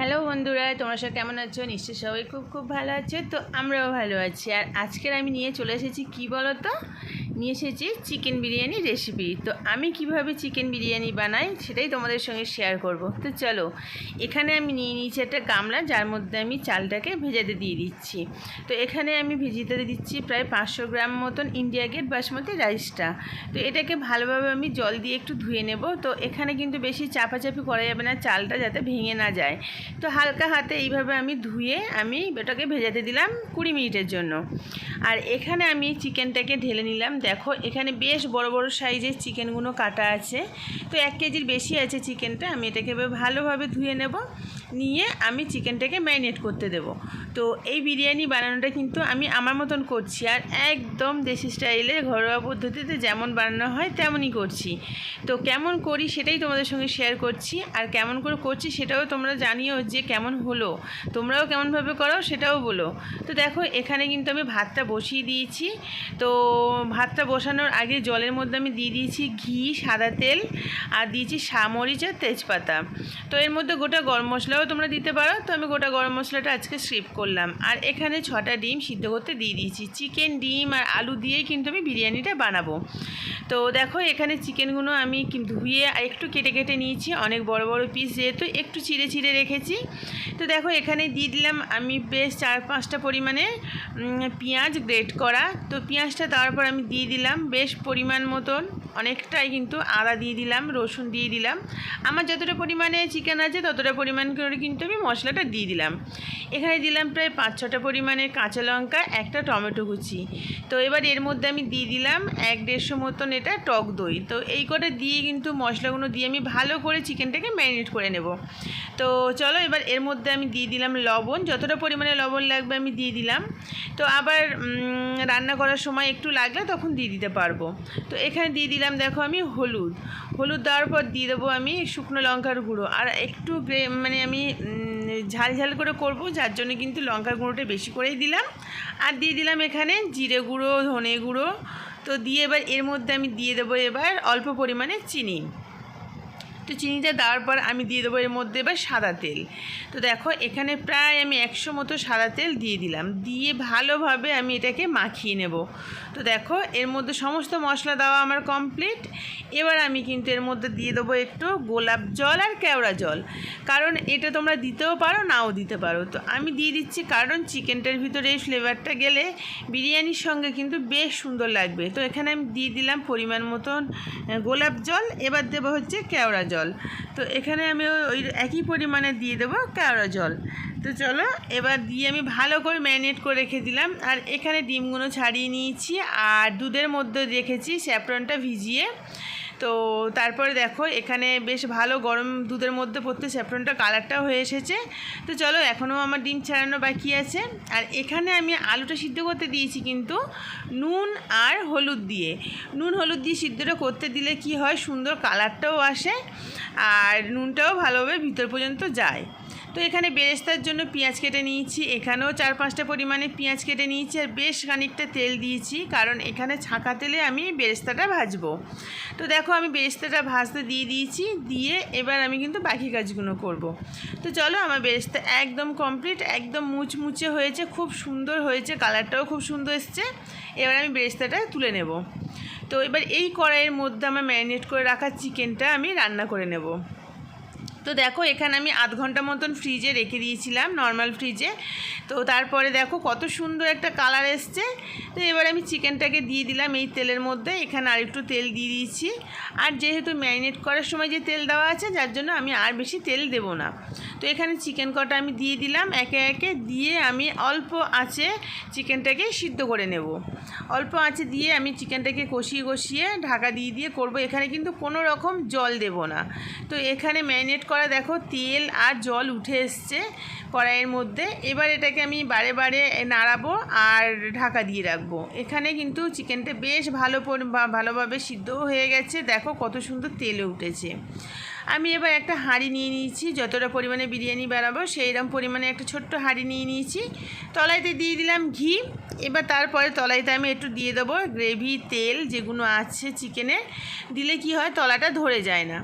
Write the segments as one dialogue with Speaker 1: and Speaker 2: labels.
Speaker 1: Hello বন্ধুরা, তোমরা সব কেমন আছো? নিশ্চয়ই সবাই খুব খুব ভালো আছো। তো আমরাও ভালো আছি। আর আজকের আমি নিয়ে চলে এসেছি কি বলো তো নিয়ে এসেছি চিকেন বিরিয়ানি রেসিপি তো আমি কীভাবে চিকেন বিরিয়ানি বানাই সেটাই তোমাদের সঙ্গে শেয়ার করব। তো চলো, এখানে আমি নিয়ে নিয়েছি একটা গামলা, যার মধ্যে আমি চালটাকে ভেজাতে দিয়ে দিচ্ছি। তো এখানে আমি ভেজিতে দিচ্ছি প্রায় পাঁচশো গ্রাম মতন ইন্ডিয়া গেট বাসমতি রাইসটা তো এটাকে ভালোভাবে আমি জল দিয়ে একটু ধুয়ে নেব। তো এখানে কিন্তু বেশি চাপাচাপি করা যাবে না, চালটা যাতে ভেঙে না যায়। তো হালকা হাতে এইভাবে আমি ধুয়ে আমি ওটাকে ভেজাতে দিলাম কুড়ি মিনিটের জন্য। আর এখানে আমি চিকেনটাকে ঢেলে নিলাম দেখো, এখানে বেশ বড় বড় সাইজের চিকেনগুলো কাটা আছে। তো এক কেজির বেশি আছে চিকেনটা, আমি এটাকে ভালোভাবে ধুয়ে নেব। নিয়ে আমি চিকেনটাকে ম্যারিনেট করতে দেব। তো এই বিরিয়ানি বানানোটা কিন্তু আমি আমার মতন করছি আর একদম দেশি স্টাইলে, ঘরোয়া পদ্ধতিতে যেমন বানানো হয় তেমনই করছি। তো কেমন করি সেটাই তোমাদের সঙ্গে শেয়ার করছি আর কেমন করে করছি সেটাও তোমরা জানিও যে কেমন হলো। তোমরাও কেমনভাবে করো সেটাও বলো। তো দেখো, এখানে কিন্তু আমি ভাতটা বসিয়ে দিয়েছি। তো ভাতটা বসানোর আগে জলের মধ্যে আমি দিয়ে দিয়েছি ঘি, সাদা তেল আর দিয়েছি সামরিচ আর তেজপাতা। তো এর মধ্যে গোটা গরম মশলাও তোমরা দিতে পারো। তো আমি গোটা গরম মশলাটা আজকে স্কিপ করলাম। আর এখানে ছটা ডিম সিদ্ধ করতে দিয়ে দিয়েছি। চিকেন ডিম আর আলু দিয়েই কিন্তু আমি বিরিয়ানিটা বানাবো। তো দেখো, এখানে চিকেনগুলো আমি ধুয়ে একটু কেটে কেটে নিয়েছি। অনেক বড় বড় পিস যেহেতু একটু চিড়ে চিড়ে রেখেছি। তো দেখো, এখানে দিয়ে দিলাম আমি বেশ চার পাঁচটা পরিমাণে পেঁয়াজ গ্রেট করা। তো পেঁয়াজটা দেওয়ার পর আমি দিয়ে দিলাম বেশ পরিমাণ মতন। অনেকটাই কিন্তু আদা দিয়ে দিলাম, রসুন দিয়ে দিলাম। আমার যতটা পরিমাণে চিকেন আছে, ততটা পরিমাণ কিন্তু আমি মশলাটা দিয়ে দিলাম। এখানে দিলাম প্রায় পাঁচ ছটা পরিমাণে কাঁচা লঙ্কা, একটা টমেটো কুচি। তো এবার এর মধ্যে আমি দিয়ে দিলাম এক দেড়শো মতন এটা টক দই। তো এই কটা দিয়ে কিন্তু মশলাগুলো দিয়ে আমি ভালো করে চিকেনটাকে ম্যারিনেট করে নেব। তো চলো এবার এর মধ্যে আমি দিয়ে দিলাম লবণ। যতটা পরিমাণে লবণ লাগবে আমি দিয়ে দিলাম। তো আবার রান্না করার সময় একটু লাগলে তখন দিয়ে দিতে পারব। তো এখানে দিয়ে দিলাম দেখো আমি হলুদ। হলুদ দেওয়ার পর দিয়ে দেবো আমি শুকনো লঙ্কার গুঁড়ো। আর একটু মানে আমি ঝাল ঝাল করে করব, যার জন্য কিন্তু লঙ্কার গুঁড়োটা বেশি করেই দিলাম। আর দিয়ে দিলাম এখানে জিরে গুঁড়ো, ধনে গুঁড়ো। তো দিয়ে এবার এর মধ্যে আমি দিয়ে দেবো এবার অল্প পরিমাণে চিনি। তো চিনিটা দেওয়ার পর আমি দিয়ে দেবো এর মধ্যে এবার সাদা তেল। তো দেখো, এখানে প্রায় আমি একশো মতো সাদা তেল দিয়ে দিলাম। দিয়ে ভালোভাবে আমি এটাকে মাখিয়ে নেব। তো দেখো, এর মধ্যে সমস্ত মশলা দেওয়া আমার কমপ্লিট এবার আমি কিন্তু এর মধ্যে দিয়ে দেবো একটু গোলাপ জল আর কেওড়া জল। কারণ এটা তোমরা দিতেও পারো, নাও দিতে পারো। তো আমি দিয়ে দিচ্ছি কারণ চিকেনটার ভিতরে এই ফ্লেভারটা গেলে বিরিয়ানির সঙ্গে কিন্তু বেশ সুন্দর লাগবে। তো এখানে আমি দিয়ে দিলাম পরিমাণ মতন গোলাপ জল। এবার দেবো হচ্ছে কেওড়া জল। তো এখানে আমি ওই- ওই একই পরিমাণে দিয়ে দেবো কেওড়া জল। তো চলো, এবার দিয়ে আমি ভালো করে ম্যারিনেট করে রেখে দিলাম। আর এখানে ডিমগুলো ছাড়িয়ে নিয়েছি। আর দুধের মধ্যে রেখেছি স্যাপ্রনটা ভিজিয়ে। তো তারপরে দেখো, এখানে বেশ ভালো গরম দুধের মধ্যে পড়তে স্যাফরনটা কালারটাও হয়ে এসেছে। তো চলো, এখনও আমার ডিম ছাড়ানো বাকি আছে। আর এখানে আমি আলুটা সিদ্ধ করতে দিয়েছি কিন্তু নুন আর হলুদ দিয়ে। নুন হলুদ দিয়ে সিদ্ধটা করতে দিলে কি হয়? সুন্দর কালারটাও আসে আর নুনটাও ভালোভাবে ভিতর পর্যন্ত যায়। তো এখানে বেরেস্তার জন্য পেঁয়াজ কেটে নিয়েছি। এখানেও চার পাঁচটা পরিমাণে পেঁয়াজ কেটে নিয়েছি আর বেশ খানিকটা তেল দিয়েছি কারণ এখানে ছাঁকা তেলে আমি বেরেস্তাটা ভাজবো। তো দেখো আমি বেরেস্তাটা ভাজতে দিয়ে দিয়েছি, দিয়ে এবার আমি কিন্তু বাকি কাজগুলো করব। তো চলো আমার বেরেস্তা একদম কমপ্লিট, একদম মুচমুচে হয়েছে, খুব সুন্দর হয়েছে, কালারটাও খুব সুন্দর এসছে। এবার আমি বেরেস্তাটা তুলে নেব। তো এবার এই কড়াইয়ের মধ্যে আমার ম্যারিনেট করে রাখা চিকেনটা আমি রান্না করে নেব। তো দেখো, এখানে আমি আধ ঘণ্টা মতন ফ্রিজে রেখে দিয়েছিলাম নর্মাল ফ্রিজে তো তারপরে দেখো, কত সুন্দর একটা কালার এসছে। তো এবার আমি চিকেনটাকে দিয়ে দিলাম এই তেলের মধ্যে। এখানে আর একটু তেল দিয়ে দিয়েছি। আর যেহেতু ম্যারিনেট করার সময় যে তেল দেওয়া আছে, যার জন্য আমি আর বেশি তেল দেব না। তো এখানে চিকেন কটা আমি দিয়ে দিলাম। একে একে দিয়ে আমি অল্প আঁচে চিকেনটাকে সিদ্ধ করে নেব। অল্প আঁচে দিয়ে আমি চিকেনটাকে কষিয়ে কষিয়ে ঢাকা দিয়ে দিয়ে করব। এখানে কিন্তু কোনো রকম জল দেব না। তো এখানে ম্যারিনেট করা দেখো, তেল আর জল উঠে এসছে কড়াইয়ের মধ্যে। এবার এটাকে আমি বারে বারে নাড়াবো আর ঢাকা দিয়ে রাখব। এখানে কিন্তু চিকেনটা বেশ ভালো ভালোভাবে সিদ্ধও হয়ে গেছে। দেখো কত সুন্দর তেলে উঠেছে। আমি এবার একটা হাঁড়ি নিয়ে নিয়েছি, যতটা পরিমাণে বিরিয়ানি বানাবো সেই রকম পরিমাণে একটা ছোট্ট হাঁড়ি নিয়ে নিয়েছি। তলাইতে দিয়ে দিলাম ঘি, এবার তারপরে তলাইতে আমি একটু দিয়ে দেবো গ্রেভি, তেল যেগুলো আছে চিকেনের দিলে কি হয় তলাটা ধরে যায় না।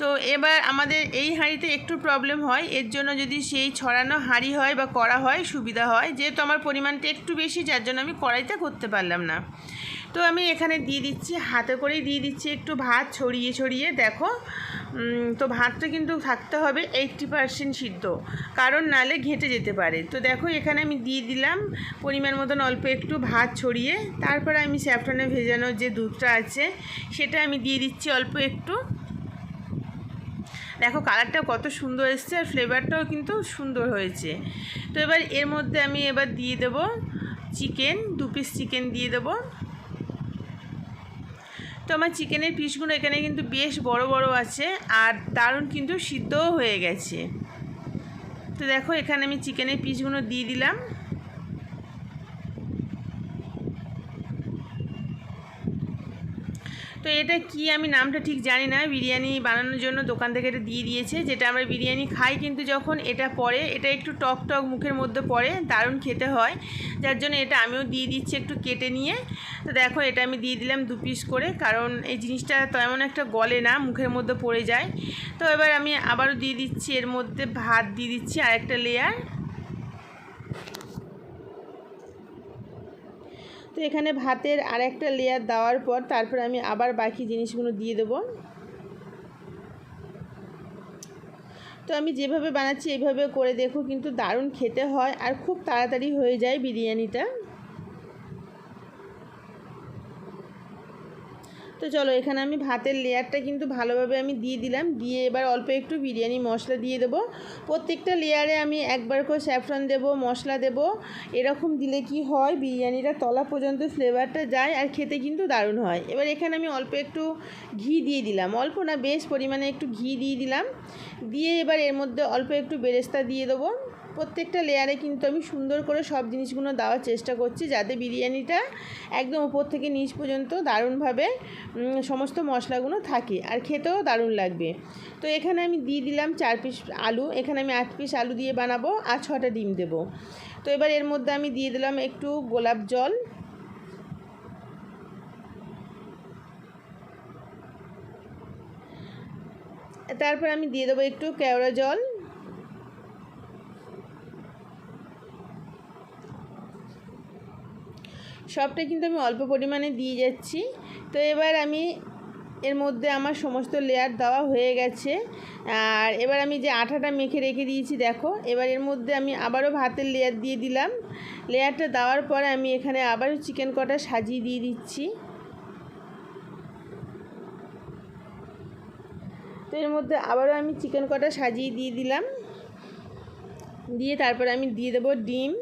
Speaker 1: তো এবার আমাদের এই হাঁড়িতে একটু প্রবলেম হয়, এর জন্য যদি সেই ছড়ানো হাঁড়ি হয় বা করা হয় সুবিধা হয়, যেহেতু আমার পরিমাণটা একটু বেশি, যার জন্য আমি কড়াইতে করতে পারলাম না। তো আমি এখানে দিয়ে দিচ্ছি, হাতে করেই দিয়ে দিচ্ছি একটু ভাত ছড়িয়ে ছড়িয়ে, দেখো। তো ভাতটা কিন্তু থাকতে হবে এইট্টি পারসেন্ট সিদ্ধ, কারণ নালে ঘেঁটে যেতে পারে। তো দেখো, এখানে আমি দিয়ে দিলাম পরিমাণ মতন অল্প একটু ভাত ছড়িয়ে, তারপরে আমি স্যাফটনে ভেজানো যে দুধটা আছে, সেটা আমি দিয়ে দিচ্ছি অল্প একটু। দেখো কালারটা কত সুন্দর এসছে আর ফ্লেভারটাও কিন্তু সুন্দর হয়েছে। তো এবার এর মধ্যে আমি এবার দিয়ে দেবো চিকেন দু পিস চিকেন দিয়ে দেবো। তো আমার চিকেনের পিসগুলো এখানে কিন্তু বেশ বড় বড় আছে আর দারুণ কিন্তু সিদ্ধও হয়ে গেছে। তো দেখো এখানে আমি চিকেনের পিসগুলো দিয়ে দিলাম। তো এটা কি আমি নামটা ঠিক জানি না। বিরিয়ানি বানানোর জন্য দোকান থেকে এটা দিয়ে দিয়েছে, যেটা আমরা বিরিয়ানি খাই কিন্তু যখন এটা পড়ে এটা একটু টক টক মুখের মধ্যে পড়ে, দারুণ খেতে হয়। যার জন্য এটা আমিও দিয়ে দিচ্ছি একটু কেটে নিয়ে। তো দেখো, এটা আমি দিয়ে দিলাম দু পিস করে, কারণ এই জিনিসটা তেমন একটা গলে না, মুখের মধ্যে পড়ে যায়। তো এবার আমি আবারও দিয়ে দিচ্ছি, এর মধ্যে ভাত দিয়ে দিচ্ছি আরেকটা লেয়ার তো এখানে ভাতের আর একটা লেয়ার দেওয়ার পর তারপর আমি আবার বাকি জিনিসগুলো দিয়ে দেবো। তো আমি যেভাবে বানাচ্ছি এইভাবে করে দেখো কিন্তু দারুণ খেতে হয় আর খুব তাড়াতাড়ি হয়ে যায় বিরিয়ানিটা। তো চলো, এখানে আমি ভাতের লেয়ারটা কিন্তু ভালোভাবে আমি দিয়ে দিলাম। দিয়ে এবার অল্প একটু বিরিয়ানি মশলা দিয়ে দেবো। প্রত্যেকটা লেয়ারে আমি একবার করে স্যাফরন দেবো, মশলা দেবো। এরকম দিলে কি হয়, বিরিয়ানিটা তলা পর্যন্ত ফ্লেভারটা যায় আর খেতে কিন্তু দারুণ হয়। এবার এখানে আমি অল্প একটু ঘি দিয়ে দিলাম। অল্প না, বেশ পরিমাণে একটু ঘি দিয়ে দিলাম। দিয়ে এবার এর মধ্যে অল্প একটু বেরেস্তা দিয়ে দেবো। প্রত্যেকটা লেয়ারে কিন্তু আমি সুন্দর করে সব জিনিসগুলো দেওয়ার চেষ্টা করছি যাতে বিরিয়ানিটা একদম উপর থেকে নিচ পর্যন্ত দারুণভাবে সমস্ত মশলাগুলো থাকে। আর খেতেও দারুণ লাগবে। তো এখানে আমি দিয়ে দিলাম চার পিস আলু। এখানে আমি আট পিস আলু দিয়ে বানাবো আর ছটা ডিম দেবো। তো এবার এর মধ্যে আমি দিয়ে দিলাম একটু গোলাপ জল। তারপর আমি দিয়ে দেবো একটু কেওড়া জল। সবটা কিন্তু আমি অল্প পরিমাণে দিয়ে যাচ্ছি। তো এবার আমি এর মধ্যে আমার সমস্ত লেয়ার দেওয়া হয়ে গেছে। আর এবার আমি যে আঠাটা মেখে রেখে দিয়েছি, দেখো, এবার এর মধ্যে আমি আবারও ভাতের লেয়ার দিয়ে দিলাম। লেয়ারটা দেওয়ার পরে আমি এখানে আবারও চিকেন কটা সাজিয়ে দিয়ে দিচ্ছি। তো এর মধ্যে আবারও আমি চিকেন কটা সাজিয়ে দিয়ে দিলাম। দিয়ে তারপরে আমি দিয়ে দেবো ডিম।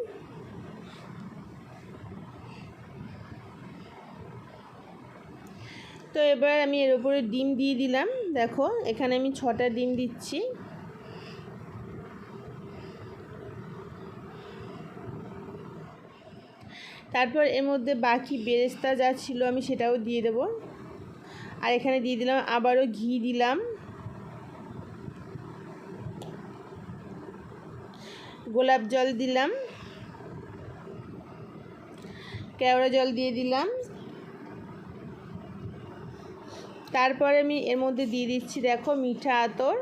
Speaker 1: তো এবার আমি এর উপরে ডিম দিয়ে দিলাম। দেখো, এখানে আমি ছটা ডিম দিচ্ছি। তারপর এর মধ্যে বাকি বেরেস্তা যা ছিল আমি সেটাও দিয়ে দেব। আর এখানে দিয়ে দিলাম, আবারও ঘি দিলাম। গোলাপ জল দিলাম। কেওড়া জল দিয়ে দিলাম। তারপরে আমি এর মধ্যে দিয়ে দিচ্ছি দেখো মিঠা আতর।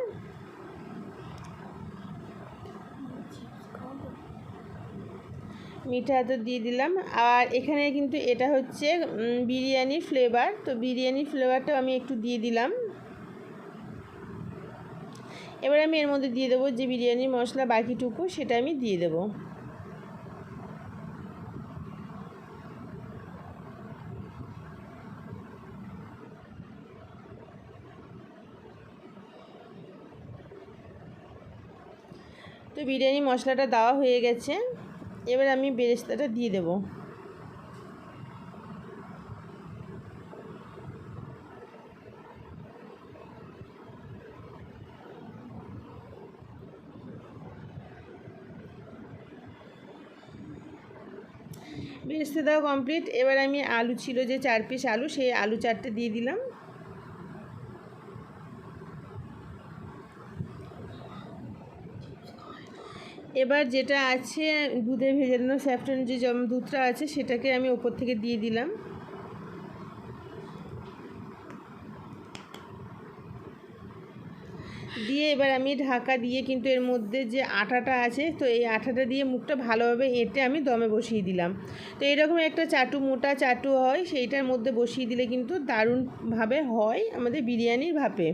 Speaker 1: মিঠা আতর দিয়ে দিলাম। আর এখানে কিন্তু এটা হচ্ছে উম, বিরিয়ানির ফ্লেভার তো বিরিয়ানির ফ্লেভারটাও আমি একটু দিয়ে দিলাম। এবার আমি এর মধ্যে দিয়ে দেবো যে বিরিয়ানির মশলা বাকিটুকু সেটা আমি দিয়ে দেবো। তো বিরিয়ানি মশলাটা দেওয়া হয়ে গেছে। এবার আমি বেরেস্তাটা দিয়ে দেবো। বেরেস্তা দেওয়া কমপ্লিট এবার আমি আলু ছিল যে চার পিস আলু, সেই আলু চারটে দিয়ে দিলাম। এবার যেটা আছে, দুধে ভেজানো স্যাফটন যে দুধটা আছে, সেটাকে আমি ওপর থেকে দিয়ে দিলাম। দিয়ে এবার আমি ঢাকা দিয়ে কিন্তু এর মধ্যে যে আটাটা আছে, তো এই আটাটা দিয়ে মুখটা ভালোভাবে এঁটে আমি দমে বসিয়ে দিলাম। তো এরকম একটা চাটু, মোটা চাটু হয়, সেইটার মধ্যে বসিয়ে দিলে কিন্তু দারুণভাবে হয় আমাদের বিরিয়ানির ভাপে।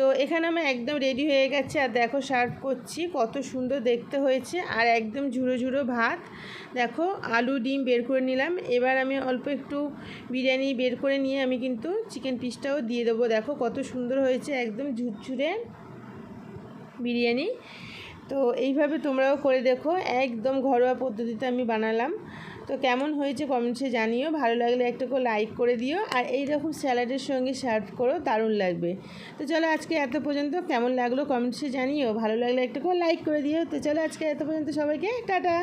Speaker 1: তো এখানে আমার একদম রেডি হয়ে গেছে। আর দেখো সার্ভ করছি, কত সুন্দর দেখতে হয়েছে। আর একদম ঝুড়ো ঝুড়ো ভাত। দেখো আলু, ডিম বের করে নিলাম। এবার আমি অল্প একটু বিরিয়ানি বের করে নিয়ে আমি কিন্তু চিকেন পিসটাও দিয়ে দেবো। দেখো কত সুন্দর হয়েছে, একদম ঝুরঝুরে বিরিয়ানি। তো এইভাবে তোমরাও করে দেখো। একদম ঘরোয়া পদ্ধতিতে আমি বানালাম। তো কেমন হয়েছে কমেন্টসে জানিও। ভালো লাগলে একটা করে লাইক করে দিও। আর এই রকম স্যালাডের সঙ্গে সার্ভ করো, দারুণ লাগবে। তো চলো আজকে এত পর্যন্ত। কেমন লাগল কমেন্টসে জানিও। ভালো লাগলে একটা করে লাইক করে দিও। তো চলো আজকে এত পর্যন্ত সবাইকে, টাটা!